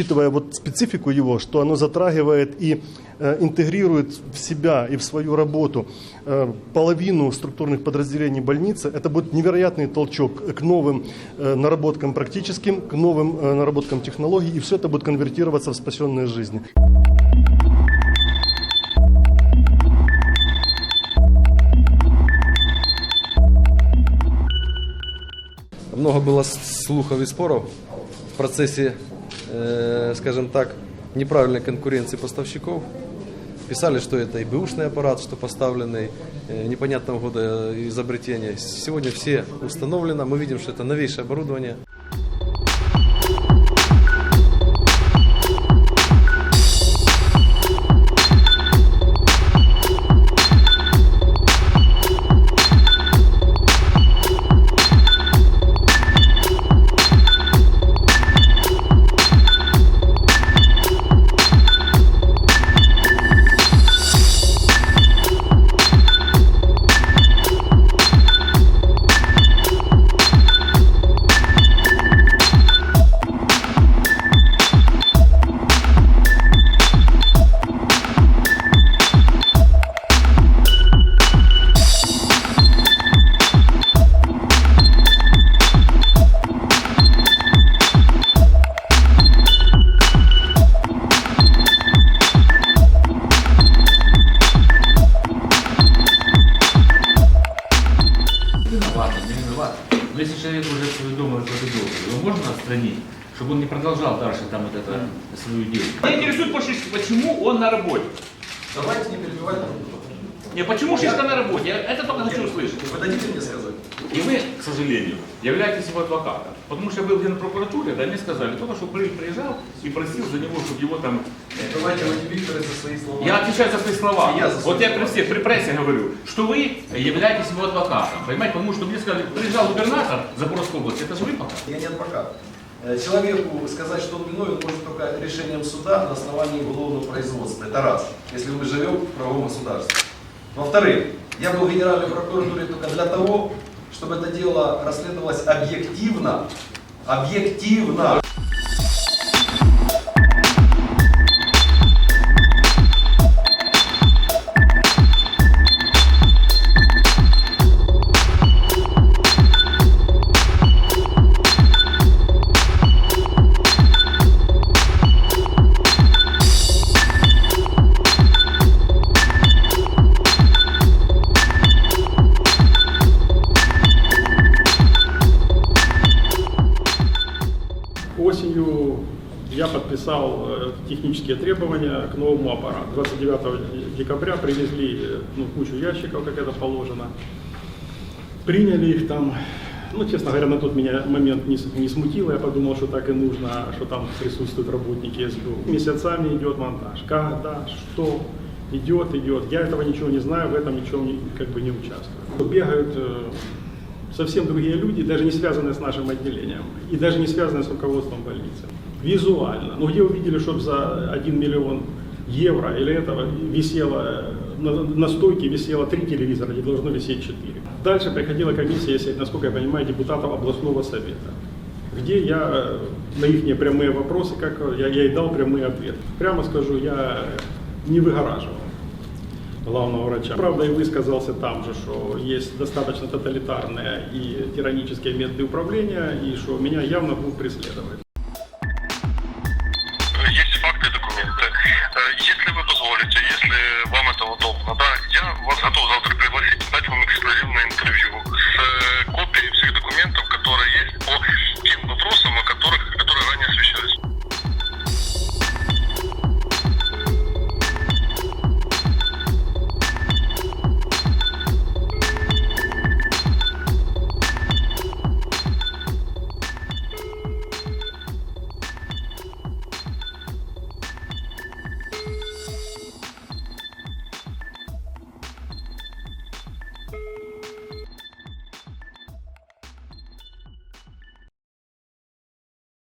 Учитывая вот специфику его, что оно затрагивает и э, интегрирует в себя и в свою работу э, половину структурных подразделений больницы, это будет невероятный толчок к новым э, наработкам практическим, к новым наработкам технологий, и все это будет конвертироваться в спасенные жизни. Много было слухов и споров в процессе, э, скажем так, неправильной конкуренции поставщиков. Писали, что это и бэушный аппарат, что поставленный э, непонятного года изобретения. Сегодня все установлено. Мы видим, что это новейшее оборудование. Поведомил подготовку, его можно отстранить, чтобы он не продолжал дальше там вот это свою деятельность. Меня интересует больше, почему он на работе. Давайте не перебивать друг друга. Не, почему Шишка на работе? Я это только хочу услышать. Вы дадите мне сказать? И вы, к сожалению, являетесь его адвокатом. Потому что я был в Генпрокуратуре, да, мне сказали, только что приезжал и просил за него, чтобы его там... э, Давайте вы не за свои слова. Я отвечаю за свои слова. Я за свои вот я при всех, при прессе говорю, что вы являетесь его адвокатом. Понимаете, потому что мне сказали, приезжал губернатор Запорожской области, это же вы пока. Я не адвокат. Э, Человеку сказать, что он виновен, может только решением суда на основании уголовного производства. Это раз, если мы живем в правовом государстве. Во-вторых, я был в Генеральной прокуратуре только для того, чтобы это дело расследовалось объективно. Объективно. Я подписал э, технические требования к новому аппарату. 29 декабря привезли э, ну, кучу ящиков, как это положено. Приняли их там. Ну, честно говоря, на тот меня момент не, не смутило. Я подумал, что так и нужно, что там присутствуют работники СБУ. Месяцами идет монтаж. Когда, что, идет, идет. Я этого ничего не знаю, в этом ничего не, как бы не участвую. Бегают э, совсем другие люди, даже не связанные с нашим отделением, и даже не связанные с руководством больницы. Визуально. Ну где увидели, чтобы за 1 миллион евро или этого висело, на, на стойке висело три телевизора, где должно висеть четыре. Дальше приходила комиссия, если, насколько я понимаю, депутатов областного совета, где я э, на их прямые вопросы, как я, я и дал прямые ответы. Прямо скажу, я не выгораживал главного врача. Правда, и высказался там же, что есть достаточно тоталитарные и тиранические методы управления, и что меня явно будут преследовать. Есть факты документы. Э, если вы позволите, если вам это удобно, да, я вас готов завтра